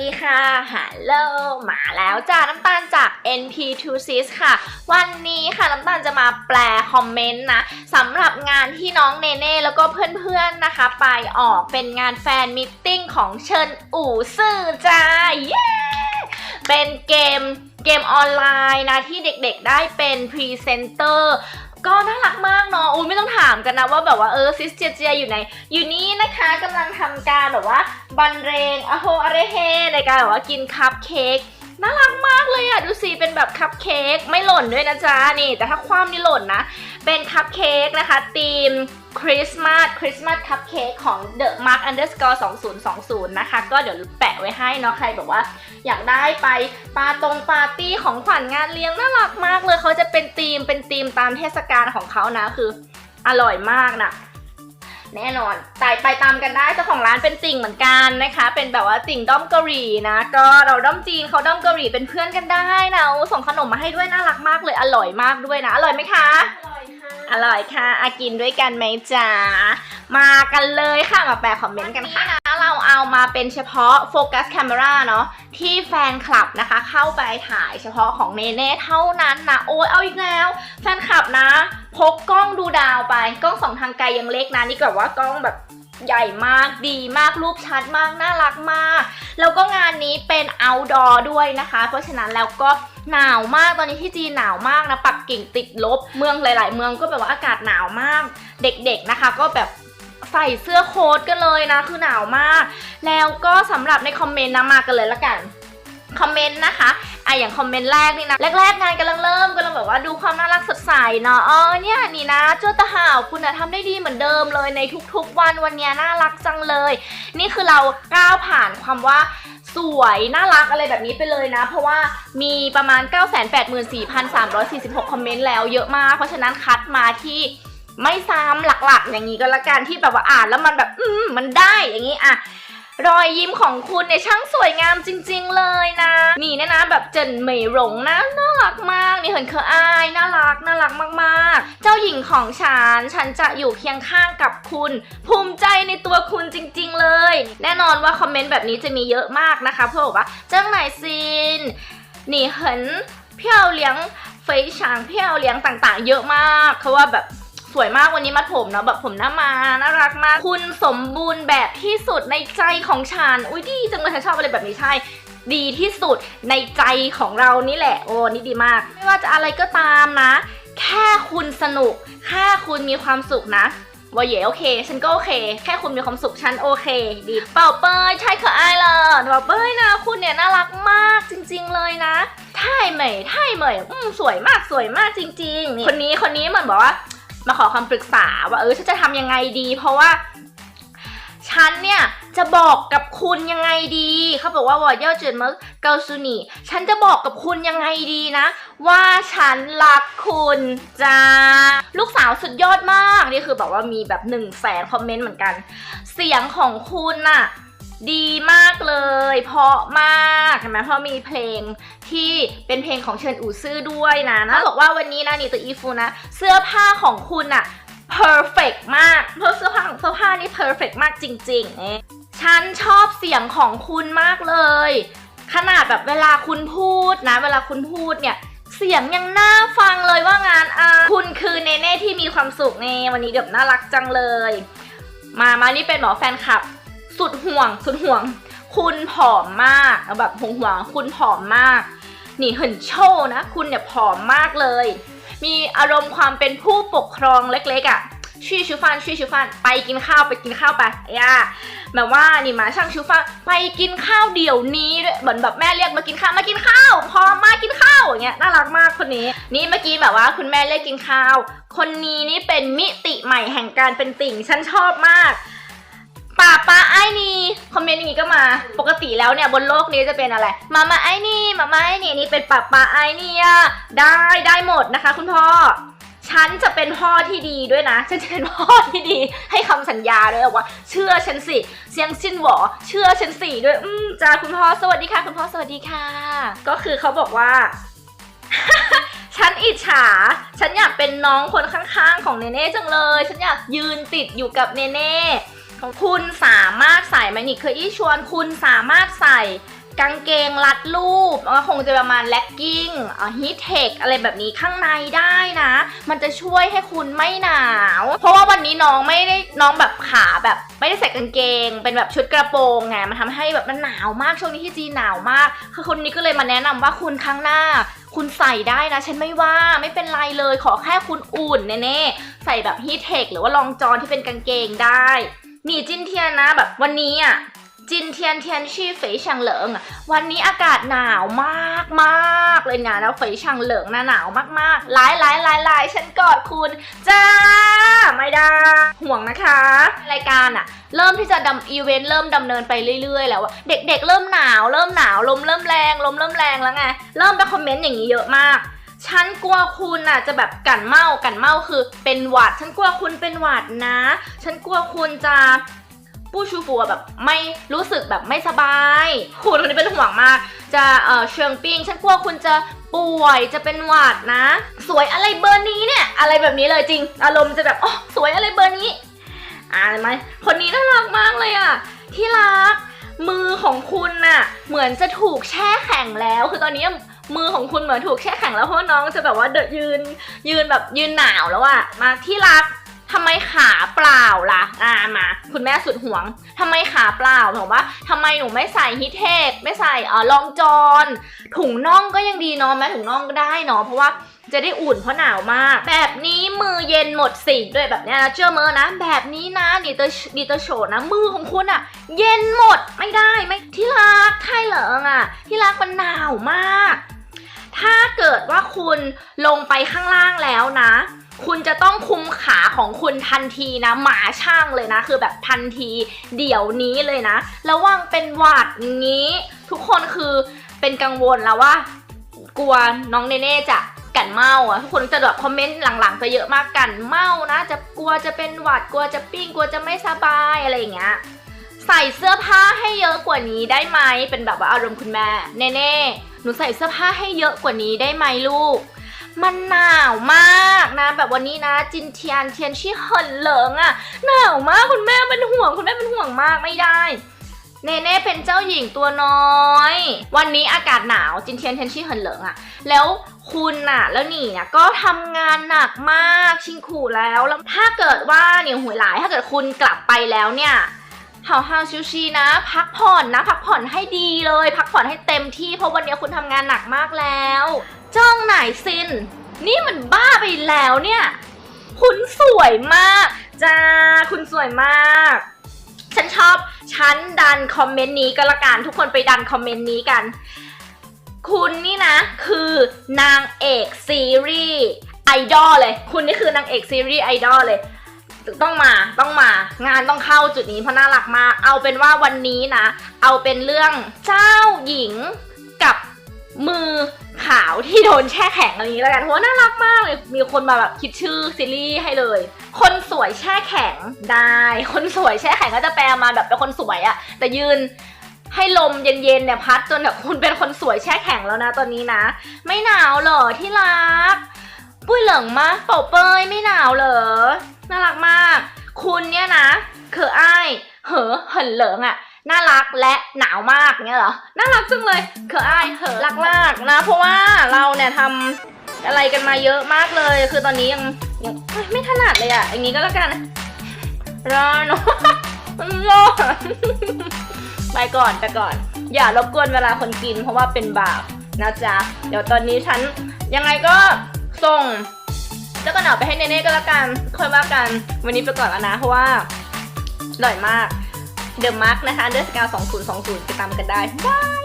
ดีค่ะ ฮัลโหล มาแล้วจ้าน้ำตาลจาก NP2Sis ค่ะ วันนี้ค่ะน้ำตาลจะมาแปลคอมเมนต์นะสำหรับงานที่น้องเนเน่แล้วก็เพื่อนๆนะคะ ไปออกเป็นงานแฟนมิทติ้งของเชิญอู่ซื่อจ้า เย้ เป็นเกมเกมออนไลน์นะที่เด็กๆได้เป็นพรีเซนเตอร์ ก็น่ารักมากเนาะอุ้ยไม่ต้องถามกันนะว่าแบบว่าเออซิสเจียเจอยู่ไหนอยู่นี่นะคะกำลังทำการแบบว่าบันเรงอโฮอาเรเฮในการแบบว่ากินคัพเค้กน่ารักมากเลยอะดูสิเป็นแบบคัพเค้กไม่หล่นด้วยนะจ๊ะนี่ แต่ถ้าคว่ำนี่หล่นนะ เป็นคัพเค้กนะคะธีมคริสต์มาสคริสต์มาสคัพเค้กของ The Mark Underscore 2020 นะคะ ก็เดี๋ยวแปะไว้ให้เนาะใครแบบว่า อยากได้ไปปาตรงปาร์ตี้ของขวัญงานเลี้ยงน่ารักมากเลยเขาจะเป็นธีมเป็นธีมตามเทศกาลของเขานะคืออร่อยมากนะแน่นอนตายไปตามกันได้เจ้าของร้านเป็นติ่งเหมือนกันนะคะ เป็นแบบว่าติ่งด้อมเกาหลีนะ ก็เราด้อมจีนเขาด้อมเกาหลีเป็นเพื่อนกันได้นะส่งขนมมาให้ด้วยน่ารักมากเลยอร่อยมากด้วยนะ อร่อยไหมคะ อร่อยค่ะอร่อยค่ะอากินด้วยกันไหมจ๊ะ มากันเลยค่ะ มาแปลคอมเมนต์กันค่ะนะเราเอามาเป็นเฉพาะโฟกัส c คม e r a เนาะที่แฟนคลับนะคะ เข้าไปถ่ายเฉพาะของเนเน่เท่านั้นนะ โอ้ยเอาอีกแล้ว แฟนคลับนะ พกกล้องดูดาวไป กล้องสองทางไกลยังเล็กนะ นี่แบบว่ากล้องแบบใหญ่มากดีมากรูปชัดมาก น่ารักมาก แล้วก็งานนี้เป็น outdoor ด้วยนะคะ เพราะฉะนั้นแล้วก็ หนาวมากตอนนี้ที่จีนหนาวมากนะปักกิ่งติดลบ เมืองหลาย ๆ เมืองก็แบบว่าอากาศหนาวมาก เด็กๆนะคะ ก็แบบใส่เสื้อโค้ทกันเลยนะคือหนาวมาก แล้วก็สำหรับในคอมเมนต์นะมากันเลยละกัน คอมเมนต์นะคะอะอย่างคอมเมนต์แรกนี่นะ แรกๆงานกำลังเริ่มกำลังแบบว่าดูความน่ารักสดใสเนาะอ๋อเนี่ยนี่นะเจ้าตาห่าวคุณนะทำได้ดีเหมือนเดิมเลยในทุกๆวันวันนี้น่ารักจังเลย นี่คือเราก้าวผ่านความว่าสวยน่ารักอะไรแบบนี้ไปเลยนะ เพราะว่ามีประมาณ 984,346 คอมเมนต์แล้วเยอะมาก เพราะฉะนั้นคัดมาที่ไม่ซ้ำหลักๆ อย่างนี้ก็แล้วกันที่แบบว่าอ่านแล้วมันแบบ อืมมันได้อย่างนี้อะ รอยยิ้มของคุณเนี่ยช่างสวยงามจริง ๆ เลยนะ นี่นี่ยนะแบบเจินเหมยหลงนะน่ารักมากนี่เหินเคออายน่ารักน่ารักมากๆ เจ้าหญิงของฉันฉันจะอยู่เคียงข้างกับคุณ ภูมิใจในตัวคุณจริง ๆ เลย แน่นอนว่าคอมเมนต์แบบนี้จะมีเยอะมากนะคะเพื่อบอกว่าเจ้าไหนซินนี่เหินเพี้ยวเลี้ยงเฟยฉางเพี้ยวเลี้ยงต่างๆ เยอะมากเขาว่าแบบ สวยมากวันนี้มัดผมเนาะแบบผมหน้ามาน่ารักมาก คุณสมบูรณ์แบบที่สุดในใจของฉันอุ้ยดีจังเลยฉันชอบอะไรแบบนี้ใช่ดีที่สุดในใจของเรานี่แหละ โอ้นี่ดีมาก ไม่ว่าจะอะไรก็ตามนะ แค่คุณสนุก แค่คุณมีความสุขนะว่าเย่โอเค ฉันก็โอเค แค่คุณมีความสุขฉันโอเค ดีเป่าเปยใช่คออายเลยเป่าเปยนะ คุณเนี่ยน่ารักมากจริง ๆ เลยนะท่ายเหมยท่ายเหมยอืมสวยมากสวยมากจริง ๆ คนนี้คนนี้เหมือนบอกว่า มาขอคำปรึกษาว่าเออฉันจะทำยังไงดี เพราะว่าฉันเนี่ยจะบอกกับคุณยังไงดีเขาบอกว่าวอเยอร์จืนเมอเกาซูนีฉันจะบอกกับคุณยังไงดีนะ ว่าฉันรักคุณจ้าลูกสาวสุดยอดมากนี่คือแบบว่ามีแบบหนึ่งแสนคอมเมนต์เหมือนกัน เสียงของคุณน่ะ ดีมากเลย เพราะมากเห็นไหมเพราะมีเพลงที่เป็นเพลงของเชิญอู่ซื่อด้วยนะนะบอกว่าวันนี้นะนี่ตัวอีฟูนะ เสื้อผ้าของคุณน่ะ perfect มากเพราะเสื้อผ้าของเสื้อผ้านี่ perfect มากจริงๆเอ๊ะฉันชอบเสียงของคุณมากเลย ขนาดแบบเวลาคุณพูดนะ เวลาคุณพูดเนี่ยเสียงยังน่าฟังเลยว่างานอาคุณคือเนเน่ที่มีความสุขเนวันนี้แบบน่ารักจังเลย มามานี่เป็นหมอแฟนคลับ สุดห่วง สุดห่วง คุณผอมมากแบบห่วงห่วงคุณผอมมาก นี่เหินโชว์นะ คุณเนี่ยผอมมากเลย มีอารมณ์ความเป็นผู้ปกครองเล็กๆอะ่ะชี่ชูฟันชี่ชูฟันไปกินข้าวไปกินข้าวไปย่าแบบว่านี่หมาช่างชูฟันไปกินข้าวเดี๋ยวนี้ด้วยเหมือนแบบแม่เรียกมากินข้าวมากินข้าว พอมากินข้าวอย่างเงี้ยน่ารักมากคนนี้ นี่เมื่อกี้แบบว่าคุณแม่เรียกกินข้าว คนนี้นี่เป็นมิติใหม่แห่งการเป็นติ่งฉันชอบมาก นี่คอมเมนต์อย่างนี้ก็มา ปกติแล้วเนี่ยบนโลกนี้จะเป็นอะไร มามาไอ้นี่ มามาไอ้นี่นี่เป็นป้าป้าไอ้นี่อะได้ได้หมดนะคะ คุณพ่อ ฉันจะเป็นพ่อที่ดีด้วยนะ ฉันจะเป็นพ่อที่ดี ให้คำสัญญาด้วยว่า เชื่อฉันสิเสียงชินหวอเชื่อฉันสิด้วย อืมจ้าคุณพ่อสวัสดีค่ะ คุณพ่อสวัสดีค่ะ ก็คือเขาบอกว่า ฉันอิจฉา ฉันอยากเป็นน้องคนข้างๆ ของเนเน่จังเลย ฉันอยากยืนติดอยู่กับเนเน่ คุณสามารถใส่ไหมนี่เคยอี้ชวนคุณสามารถใส่กางเกงรัดรูปก็คงจะประมาณแล็กกิ้งฮีทเทคอะไรแบบนี้ข้างในได้นะ มันจะช่วยให้คุณไม่หนาว เพราะว่าวันนี้น้องไม่ได้น้องแบบขาแบบไม่ได้ใส่กางเกง เป็นแบบชุดกระโปรงไงมันทำให้แบบมันหนาวมากช่วงนี้ที่จีนหนาวมาก คือคนนี้ก็เลยมาแนะนำว่าคุณข้างหน้า คุณใส่ได้นะ ฉันไม่ว่าไม่เป็นไรเลยขอแค่คุณอุ่นแน่ๆใส่แบบฮีทเทคหรือว่าลองจอนที่เป็นกางเกงได้ หนีจินเทียนนะแบบวันนี้อะจินเทียนเทียนชี่เฟยชังเหลิงอะวันนี้อากาศหนาวมากมากเลยนะแล้วเฟยชังเหลิงนะหนาวมากๆหลายหลายหลายหลายฉันกอดคุณจ้าไม่ได้ห่วงนะคะ รายการอะเริ่มที่จะดำอีเวนต์เริ่มดำเนินไปเรื่อย ๆ แล้วอะเด็ก ๆ เริ่มหนาวเริ่มหนาวลมเริ่มแรงลมเริ่มแรงแล้วไงเริ่มไปคอมเมนต์อย่างนี้เยอะมาก ฉันกลัวคุณน่ะจะแบบกันเมากันเมาคือ เป็นหวัด ฉันกลัวคุณเป็นหวัดนะ ฉันกลัวคุณจะผู้ชูฟัวแบบไม่รู้สึกแบบไม่สบายคุณคนนี้เป็นห่วงมาก จะเอ่อเชิงปิ้ง ฉันกลัวคุณจะป่วยจะเป็นหวัดนะ สวยอะไรเบอร์นี้เนี่ย อะไรแบบนี้เลยจริง อารมณ์จะแบบอ๋อสวยอะไรเบอร์นี้อ่านไหมคนนี้น่ารักมากเลยอะ ที่รักมือของคุณน่ะ เหมือนจะถูกแช่แข็งแล้ว คือตอนนี้ มือของคุณเหมือนถูกแช่แข็งแล้วเพราะน้องจะแบบว่าเดยืนยืนแบบยืนหนาวแล้วอะมาที่รัก ทำไมขาเปล่าล่ะ อ่ามา คุณแม่สุดห่วงทำไมขาเปล่าบอกว่าทำไมหนูไม่ใส่ฮิตเทคไม่ใส่เออรองจอนถุงน่องก็ยังดีเนาะแม่ถุงน่องก็ได้เนาะเพราะว่าจะได้อุ่นเพราะหนาวมาก แบบนี้มือเย็นหมดสิด้วยแบบนี้นะเชื่อเมอนะ แบบนี้นะดีเตอร์ดีเตอร์โชนะมือของคุณอะเย็นหมดไม่ได้ไม่ที่รักใช่เหรออะที่รักมันหนาวมาก ถ้าเกิดว่าคุณลงไปข้างล่างแล้วนะ คุณจะต้องคุมขาของคุณทันทีนะ หมาช่างเลยนะ คือแบบทันทีเดี๋ยวนี้เลยนะ ระวังเป็นหวัดงี้ ทุกคนคือเป็นกังวลแล้วว่า กลัวน้องเนเน่จะกันเมาอะทุกคนจะแบบคอมเมนต์หลังๆ จะเยอะมากกันเมานะ จะกลัวจะเป็นหวัดกลัวจะปิ้งกลัวจะไม่สบายอะไรอย่างเงี้ยใส่เสื้อผ้าให้เยอะกว่านี้ได้ไหมเป็นแบบว่าอารมณ์คุณแม่เนเน่หนูใส่เสื้อผ้าให้เยอะกว่านี้ได้ไหมลูก มันหนาวมากนะ แบบวันนี้นะ จินเทียนเทียนชี่เหินเหลิงอะหนาวมากคุณแม่เป็นห่วงคุณแม่เป็นห่วงมากไม่ได้เนเน่เป็นเจ้าหญิงตัวน้อย วันนี้อากาศหนาวจินเทียนเทียนชี่เหินเหลิงอะแล้วคุณน่ะ แล้วนี่เนี่ยก็ทำงานหนักมากชิงขู่แล้วแล้วถ้าเกิดว่าเนี่ยหวยหลายถ้าเกิดคุณกลับไปแล้วเนี่ยเฮาเฮาชิวชีนะ พักผ่อนนะ พักผ่อนให้ดีเลย พักผ่อนให้เต็มที่เพราะวันนี้คุณทำงานหนักมากแล้ว จ้องไหนซิน นี่มันบ้าไปแล้วเนี่ย คุณสวยมากจ้าคุณสวยมาก ฉันชอบฉันดันคอมเมนต์นี้ก็ละกันทุกคนไปดันคอมเมนต์นี้กัน คุณนี่นะ คือนางเอกซีรีส์ไอดอลเลย คุณนี่คือนางเอกซีรีส์ไอดอลเลยต้องมาต้องมางานต้องเข้าจุดนี้เพราะน่ารักมาก เอาเป็นว่าวันนี้นะ เอาเป็นเรื่องเจ้าหญิง มือขาวที่โดนแช่แข็งอะไรอย่างนี้แล้วกันเพราะว่าน่ารักมากเลยมีคนมาแบบคิดชื่อซีรีส์ให้เลย คนสวยแช่แข็งได้ คนสวยแช่แข็งก็จะแปลมาแบบเป็นคนสวยอะแต่ยืนให้ลมเย็นๆเนี่ยพัดจนแบบคุณเป็นคนสวยแช่แข็งแล้วนะตอนนี้นะ ไม่หนาวเหรอที่รัก ปุ้ยเหลิงมาเป่าเปยไม่หนาวเหรอน่ารักมาก คุณเนี่ยนะคืออ้ายเหอเหินเหลิงอะ น่ารักและหนาวมากเงี้ยเหรอ น่ารักจังเลยคืออายเหอรักมากนะ เพราะว่าเราเนี่ยทำอะไรกันมาเยอะมากเลย คือตอนนี้ยังยังไม่ถนัดเลยอะอย่างนี้ก็แล้วกันรอนมันร้อนไปก่อนไปก่อน อย่ารบกวนเวลาคนกิน เพราะว่าเป็นบาปนะจ๊ะ เดี๋ยวตอนนี้ฉันยังไงก็ส่งเจ้ากันหนาวไปให้เนเน่ก็แล้วกันค่อยว่ากัน วันนี้ไปก่อนแล้วนะ เพราะว่าอร่อยมาก เดอะมาร์กนะคะเดอะสกาว2020ติดตามกันได้บาย